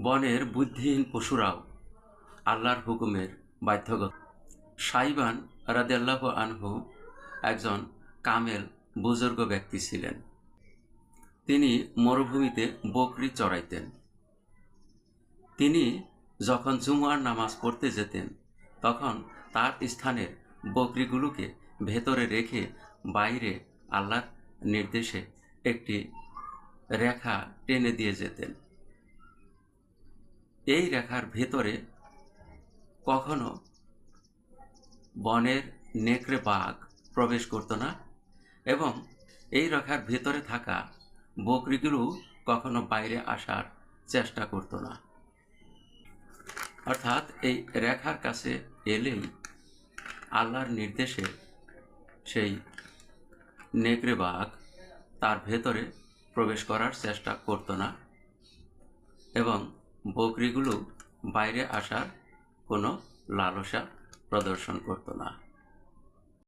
বনের বুদ্ধিহীন পশুরাও আল্লাহর হুকুমের বাধ্যগত। সাইবান রাদিয়াল্লাহ আনহু একজন কামেল বুজুর্গ ব্যক্তি ছিলেন। তিনি মরুভূমিতে বকরি চড়াইতেন। তিনি যখন জুমার নামাজ পড়তে যেতেন, তখন তার স্থানের বকরিগুলোকে ভেতরে রেখে বাইরে আল্লাহর নির্দেশে একটি রেখা টেনে দিয়ে যেতেন। এই রেখার ভেতরে কখনো বনের নেকড়ে বাঘ প্রবেশ করতো না এবং এই রেখার ভেতরে থাকা বকরিগুলো কখনো বাইরে আসার চেষ্টা করতো না। অর্থাৎ এই রেখার কাছে এলেই আল্লাহর নির্দেশে সেই নেকড়ে বাঘ তার ভেতরে প্রবেশ করার চেষ্টা করতো না এবং বকরিগুলো বাইরে আসার কোনো লালসা প্রদর্শন করতো না।